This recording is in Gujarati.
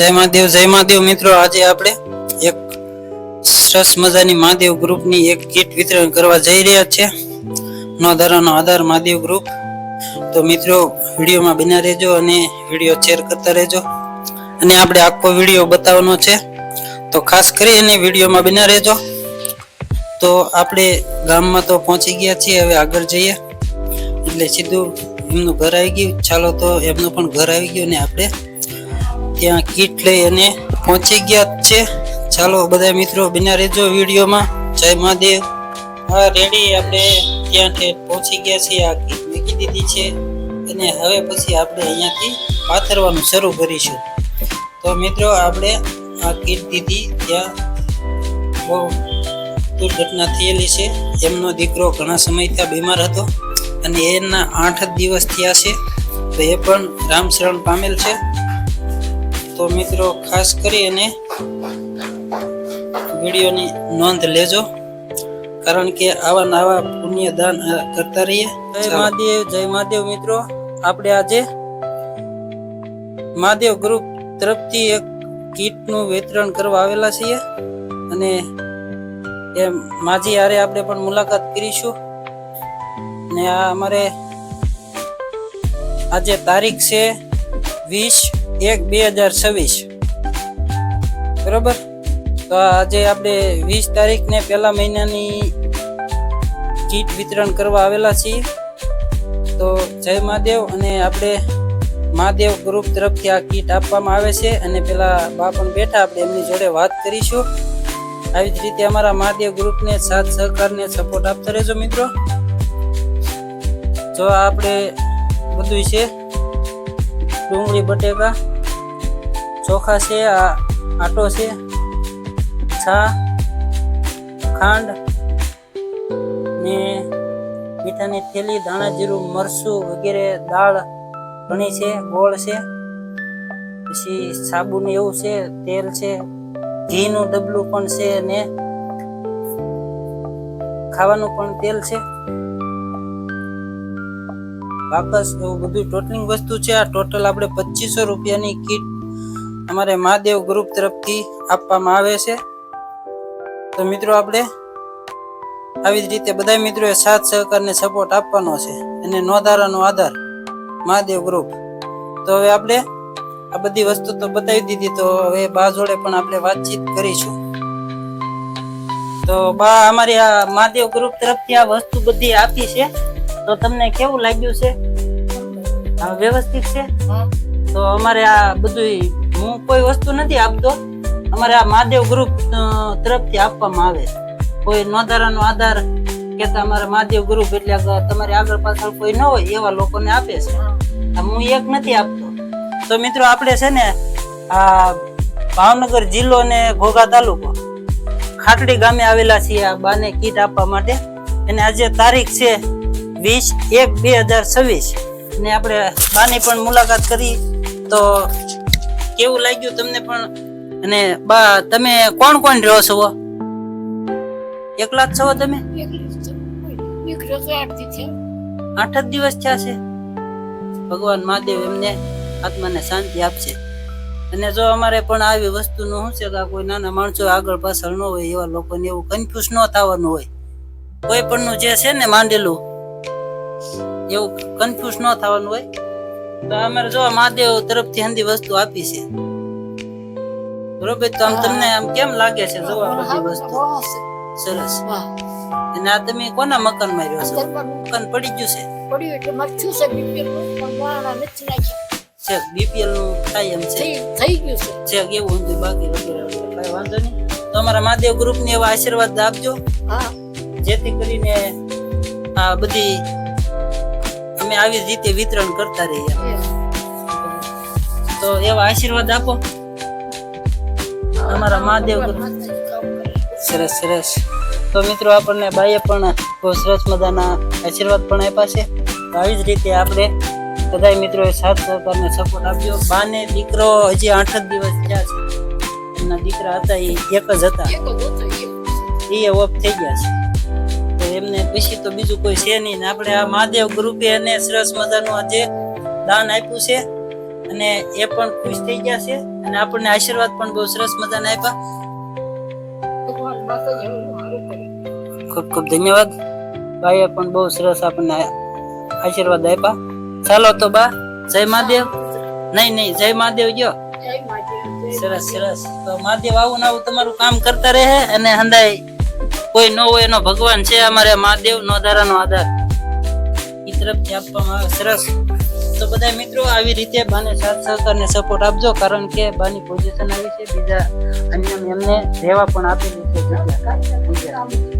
જય મહાદેવ જય મહાદેવ મિત્રો. આજે આપણે એક સરસ મજાની મહાદેવ ગ્રુપની એક કીટ વિતરણ કરવા જઈ રહ્યા છે. નો ધારાનો આધાર મહાદેવ ગ્રુપ. તો મિત્રો, વિડીયોમાં બન્યા રહેજો અને વીડિયો શેર કરતા રહેજો. અને આપણે આખો વીડિયો બતાવવાનો છે. તો ખાસ કરી અને વિડીયોમાં બન્યા રહેજો. તો આપણે ગામમાં તો પહોંચી ગયા છીએ, હવે આગળ જઈએ. એટલે સીધું એમનું ઘર આવી ગયું. ચાલો તો એમનું પણ ઘર આવી ગયું ને આપણે ત્યાં કીટ લઈ અને પહોંચી ગયા છે. ચાલો બધા મિત્રો બિના રહેજો વિડીયોમાં. જય મહાદેવ. હા, રેડી. આપણે ત્યાં પહોંચી ગયા છીએ. આ કીટ મૂકી દીધી છે. અને હવે પછી આપણે અહીંયાથી પાથરવાનું શરૂ કરીશું. તો મિત્રો, આપણે આ કીટ દીધી. ત્યાં બહુ દુર્ઘટના થયેલી છે. એમનો દીકરો ઘણા સમયથી બીમાર હતો અને એના આઠ દિવસ થયા છે. તો એ પણ રામ શરણ પામેલ છે. તો મિત્રો ખાસ કરી અને વિડીયોની નોંધ લેજો કારણ કે આવા નવા પુણ્ય દાન કરતા રહીએ. જય મહાદેવ જય મહાદેવ મિત્રો. આપણે આજે મહાદેવ ગ્રુપ તરફથી એક કીટનું વિતરણ કરવા આવેલા છીએ. અને એ માજી હારે આપણે પણ મુલાકાત કરીશું. ને આ અમારે આજે તારીખ છે વીસ એક બે હજાર છવ્વીસ. બરોબર? તો આજે આપણે વીસ તારીખ ને પહેલા મહિનાની કીટ વિતરણ કરવા આવેલા છીએ. તો જય મહાદેવ અને આપણે મહાદેવ ગ્રુપ તરફથી આ કીટ આપવામાં આવે છે અને પેલા બા પણ બેઠા આપણે એમની જોડે વાત કરીશું. આવી જ રીતે અમારા મહાદેવ ગ્રુપને સાથ સહકારને સપોર્ટ આપતા રહેજો મિત્રો. જો આપણે બધું છે ડુંગળી, બટેકા, ચોખા છે, આ આટો છે, છા, ખાંડ, ને મીઠાની થેલી, ધાણા જીરું, મરચું વગેરે, દાળ ઘણી છે, ગોળ છે, પછી સાબુ ને એવું છે, તેલ છે, ઘીનું ડબલું પણ છે ને ખાવાનું પણ તેલ છે. બાકસ એવું બધું ટોટલિંગ વસ્તુ છે. આ ટોટલ આપણે પચીસો રૂપિયાની કીટ અમારે મહાદેવ ગ્રુપ તરફથી આપવામાં આવે છે. તો મિત્રો આપણે આવી જ રીતે બધા મિત્રોએ સાથ સહકારને સપોર્ટ આપવાનો છે અને નોંધારાનો આધાર મહાદેવ ગ્રુપ. તો હવે આપણે આ બધી વસ્તુ તો બતાવી દીધી, તો હવે બા જોડે પણ આપણે વાતચીત કરીશું. તો બા, અમારી આ મહાદેવ ગ્રુપ તરફથી આ વસ્તુ બધી આપી છે. તો તમને કેવું લાગ્યું છે? વ્યવસ્થિત છે? તો અમારે આ બધું હું કોઈ વસ્તુ નથી આપતો. અમારે આ મહાદેવ ગ્રુપ તરફથી આપવામાં આવે કોઈ નોંધારાનો આધાર કે અમારે મહાદેવ ગ્રુપ એટલે તમારી આગળ પાછળ કોઈ ન હોય એવા લોકોને આપે છે. હું એક નથી આપતો. તો મિત્રો આપણે છે ને આ ભાવનગર જિલ્લો ને ઘોઘા તાલુકો, ખાટડી ગામે આવેલા છીએ આ બાને કીટ આપવા માટે. અને આજે તારીખ છે વીસ, એક, બે હજાર છવ્વીસ. ને આપણે બાની પણ મુલાકાત કરી. તો કેવું લાગ્યું તમને પણ? અને બા, તમે કોણ કોણ રહો છો એકલા જ છો તમે? આઠ જ દિવસ થયા છે. ભગવાન મહાદેવ એમને આત્માને શાંતિ આપશે. અને જો અમારે પણ આવી વસ્તુનું શું છે કે કોઈ નાના માણસો આગળ પાછળ ન હોય, એવા લોકોને એવું કન્ફ્યુઝ ન થવાનું હોય. કોઈ પણનું જે છે ને માંડેલું એવું કન્ફ્યુઝ ન થવાનું હોય તો અમારે જો મહાદેવ તરફથી હંધી વસ્તુ આપી છે. બરોબર? તો આમ તમને આમ કેમ લાગે છે જો આ બધી વસ્તુ? સરસ. અને આ તમે કોના મકાનમાં રહ્યો છો? મકાન પડી ગયું છે? પડ્યું એટલે મરચું છે બીપીએલનું પણ નથી નાખ્યા. છે બીપીએલનું થાય એમ છે? થઈ થઈ ગયું છે. છે એવું બાકી વગેરે વાંધો નહીં. તો અમારા મહાદેવ ગ્રુપ ને એવા આશીર્વાદ આપજો. હા. જેથી કરીને આ બધી અમે આવી જ રીતે વિતરણ કરતા રહીએ. તો એવા આશીર્વાદ આપો. અમારા મહાદેવ સરસ સરસ. તો મિત્રો આપણને બાઈએ પણ બહુ સરસ મજાના આશીર્વાદ પણ આપ્યા છે. તો આવી જ રીતે આપણે બધા મિત્રોએ સાથ સહકારને સપોર્ટ આપ્યો. બાને દીકરો હજી આઠ જ દિવસ થયા છે. એમના દીકરા હતા એ એક જ હતા. એ. ઓફ થઈ ગયા છે. એમને પછી તો બીજું કોઈ છે નહીં આપણે આ મહાદેવ ગ્રુપે એને સરસ મજાનું આજે દાન આપ્યું છે અને એ પણ ખુશ થઈ ગયા છે અને આપણને આશીર્વાદ પણ બહુ સરસ મજાના આપ્યા. ખૂબ ખૂબ ધન્યવાદ. ભાઈએ પણ બહુ સરસ આપણને આશીર્વાદ આપ્યા. ચાલો તો બા જય મહાદેવ. નહીં નહીં જય મહાદેવ જો. સરસ સરસ. તો મહાદેવ આવું ને આવું તમારું કામ કરતા રહે અને હંદાય કોઈ ન હોય એનો ભગવાન છે અમારે મહાદેવ, નો ધારાનો આધાર. ઈ તરફથી આપવામાં આવે, સરસ. તો બધા મિત્રો, આવી રીતે બાને સાથ સહકાર ને સપોર્ટ આપજો, કારણ કે બાની પોઝિશન આવી છે. બીજા અન્ય એમને દેવા પણ આપેલી છે.